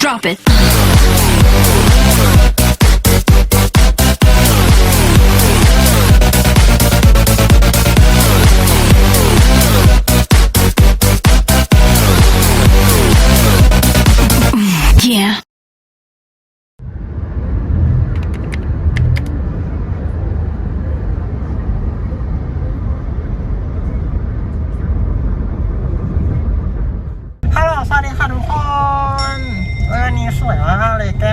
Drop it.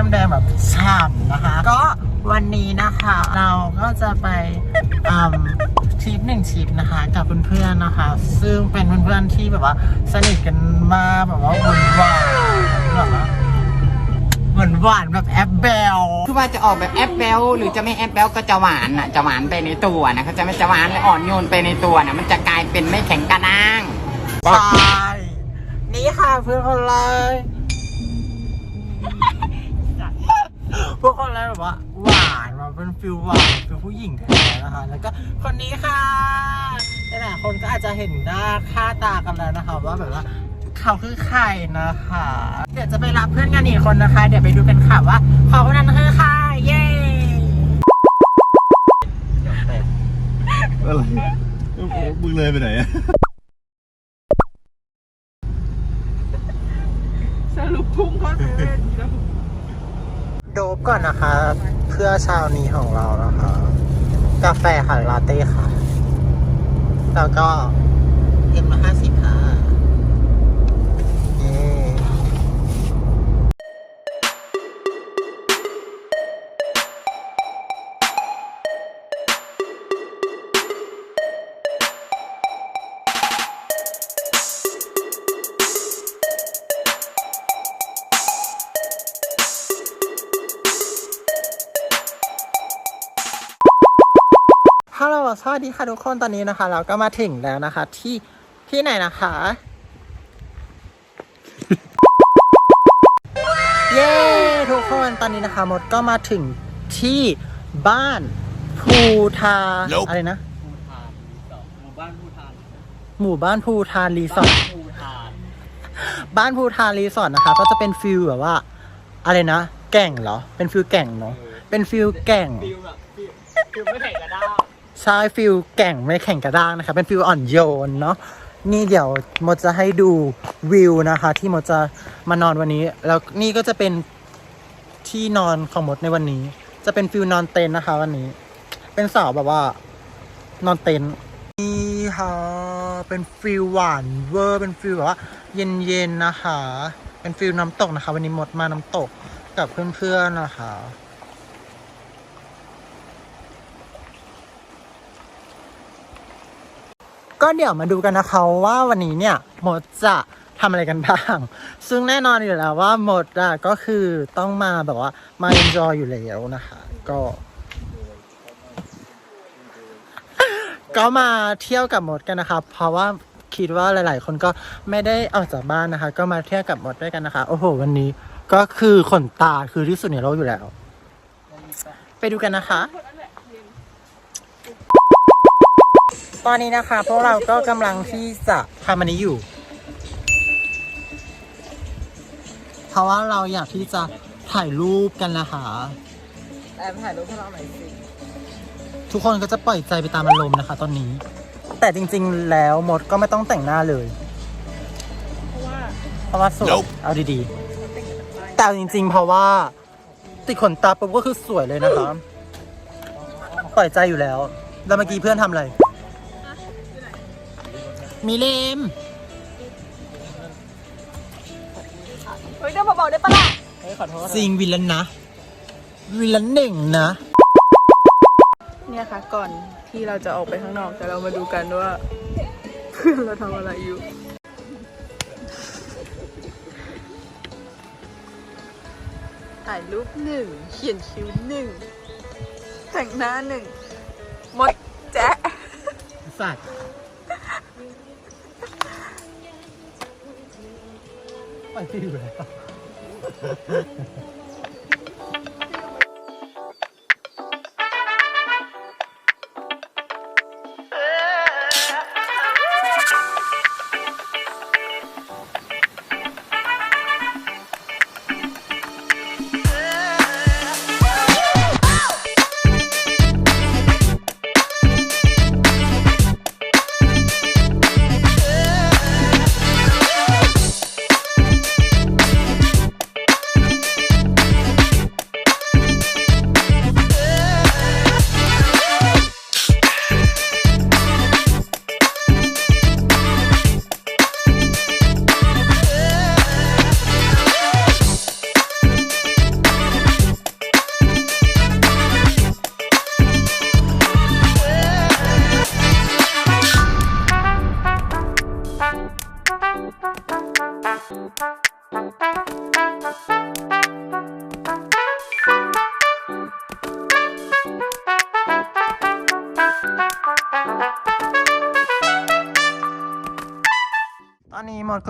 ากเลยแก้มแดงแบบฉ่ำนะคะ ก็วันนี้นะคะ เราก็จะไปอืมทริปหนึ่งทริปนะคะ กับเพื่อนๆนะคะ ซึ่งเป็นเพื่อนๆที่แบบว่า สนิทกันมากแบบว่าหวานหวานแบบว่าหวานหวานแบบแอปเบลคือว่าจะออกแบบแอปเบลหรือจะไม่แอปเบลก็จะหวานอะจะหวานไปในตัวนะเขาจะไม่จะหวานและอ่อนโยนไปในตัวนะมันจะกลายเป็นไม่แข็งกระด้างใช่นี่ค่ะเพื่อนคนเลย พวกคนเลยแบบว่าหวานมาเป็นฟิลหวานฟิลผู้หญิงแท้นะคะแล้วก็คนนี้ค่ะหลายๆคนก็อาจจะเห็นหน้าค่าตากันแล้วนะคะว่าแบบว่าเขาคือใครนะคะ เดี๋ยวจะไปรับเพื่อนกันอีกคนนะคะ เดี๋ยวไปดูกันค่ะว่าเขาคนนั้นคือใครเย้อะไรอ้โหมึงเลยไปไหน โดบก่อนนะคะ เพื่อเชาวนี้ของเรานะคะ กาแฟค่ะลาเต้ค่ะ แล้วก็เอ็มห้าสิบค่ะ ฮัลโหลสวัสดีค่ะทุกคนตอนนี้นะคะ เราก็มาถึงแล้วนะคะ ที่ที่ไหนนะคะ เย้ทุกคนตอนนี้นะคะมดก็มาถึงที่บ้านภูทาอะไรนะหมู่บ้านภูทานรีสอร์ทบ้านภูทานรีสอร์ทนะคะ ก็จะเป็นฟิลแบบว่า อะไรนะ แก่งเหรอ เป็นฟิลแก่งเนาะเป็นฟิลแก่ง ใช่ฟิลแก่งไม่แข่งกระด้างนะคะ เป็นฟิลอ่อนโยนเนาะนี่เดี๋ยวมดจะให้ดูวิวนะคะ ที่มดจะมานอนวันนี้ แล้วนี่ก็จะเป็นที่นอนของมดในวันนี้ จะเป็นฟิลนอนเต็นท์นะคะ วันนี้ เป็นสาวแบบว่านอนเต็นท์นี่ค่ะเป็นฟิลหวานเวอร์เป็นฟิลแบบว่าเย็นๆนะคะ เป็นฟิลน้ำตกนะคะ วันนี้มดมาน้ำตกกับเพื่อนๆนะคะ ก็เดี๋ยวมาดูกันนะคะว่าวันนี้เนี่ยหมดจะทำอะไรกันบ้าง ซึ่งแน่นอนอยู่แล้วว่าหมดอะก็คือต้องมาแบบว่ามา enjoy อยู่แล้วนะคะ ก็ ก็มาเที่ยวกับหมดกันนะคะเพราะว่าคิดว่าหลาย ๆ คนก็ไม่ได้ออกจากบ้านนะคะ ก็มาเที่ยวกับหมดด้วยกันนะคะ โอ้โห วันนี้ก็คือขนตาคือที่สุดในโลกอยู่แล้ว ไปดูกันนะคะ ตอนนี้นะคะพวกเราก็กำลังที่จะทำอันนี้อยู่ เพราะว่าเราอยากที่จะถ่ายรูปกันนะคะ แอบถ่ายรูปให้เราหน่อยสิ ทุกคนก็จะปล่อยใจไปตามอารมณ์นะคะ ตอนนี้ แต่จริงๆแล้วมดก็ไม่ต้องแต่งหน้าเลย เพราะว่าสวย เอาดีๆ แต่เอาจริง ๆ เพราะว่า ติดขนตาปุ๊บก็คือสวยเลยนะคะ ปล่อยใจอยู่แล้ว แล้วเมื่อกี้เพื่อนทำอะไร มีเลมเฮ้ยเดินเบาๆได้ปะล่ะซิงวิลลันนะ วิลลันหนึ่งนะ เนี่ยค่ะ ก่อนที่เราจะออกไปข้างนอกแต่เรามาดูกันว่าเพื่อนเราทำอะไรอยู่ถ่ายรูปหนึ่งเขียนคิ้วหนึ่งแต่งหน้าหนึ่งหมดแจ๊ะสัตว์ ปล่อยฟิวเ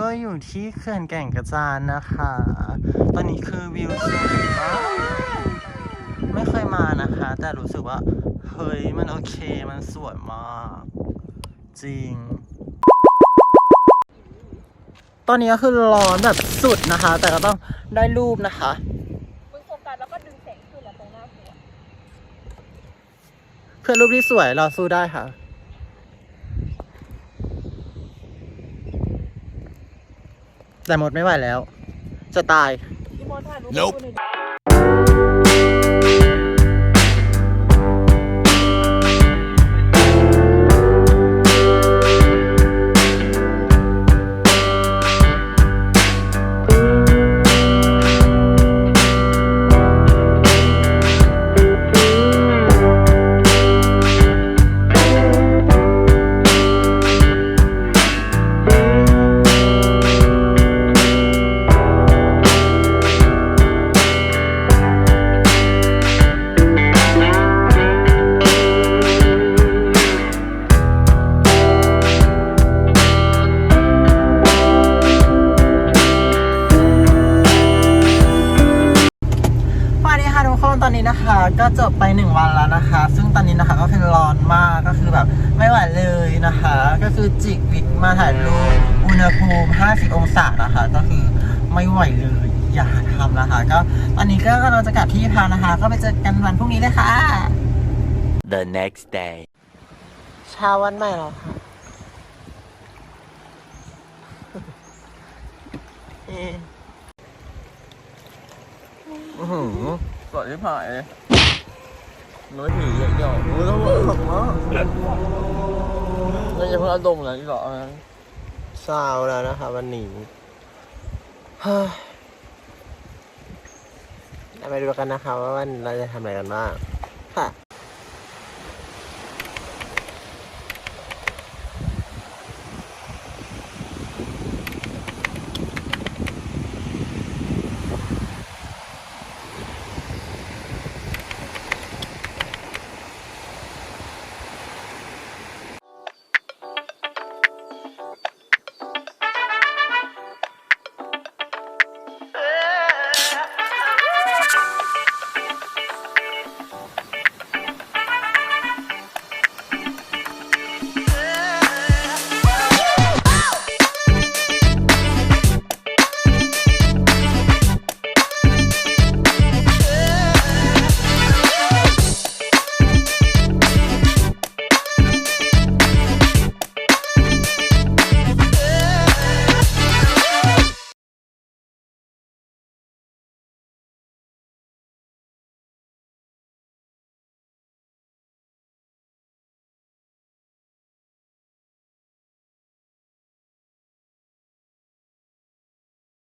ก็อยู่ที่เขื่อนแก่งกระจานนะคะ ตอนนี้คือวิวสวยมากไม่เคยมานะคะ แต่รู้สึกว่า เฮ้ย มันโอเค มันสวยมาก จริง ตอนนี้ก็คือร้อนแบบสุดนะคะ แต่ก็ต้องได้รูปนะคะมึงโฟกัสแล้วก็ดึงแสงขึ้นอะตรงหน้าหัวเพื่อรูปที่สวยเราสู้ได้ค่ะ แต่หมดไม่ไหวแล้ว จะตายพี่มดถ่ายรูป Nope ให้ดูหน่อยดิ นึ่งวันแล้วนะคะ ซึ่งตอนนี้นะคะก็คือร้อนมากก็คือแบบไม่ไหวเลยนะคะ ก็คือจิกวิกมาถ่ายรูปอุณหภูมิ 50 องศานะคะ ก็คือไม่ไหวเลยอย่าทำนะคะ ก็ตอนนี้ก็กำลังจะกลับที่พักนะคะ ก็ไปเจอกันวันพรุ่งนี้เลยค่ะ The next day. เช้าวันใหม่แล้วค่ะเอ๊ะอื้อหือสดที่ผ่าย เลยน้อยผีอย่างเดียวรู้แล้วว่าหลักมากนี่ยังเพิ่งอาดมเลยที่หรอเช้าแล้วนะครับวันนี้ฮ้ยเราไปดูกันนะคะว่าวันเราจะทำอะไรกันบ้างค่ะ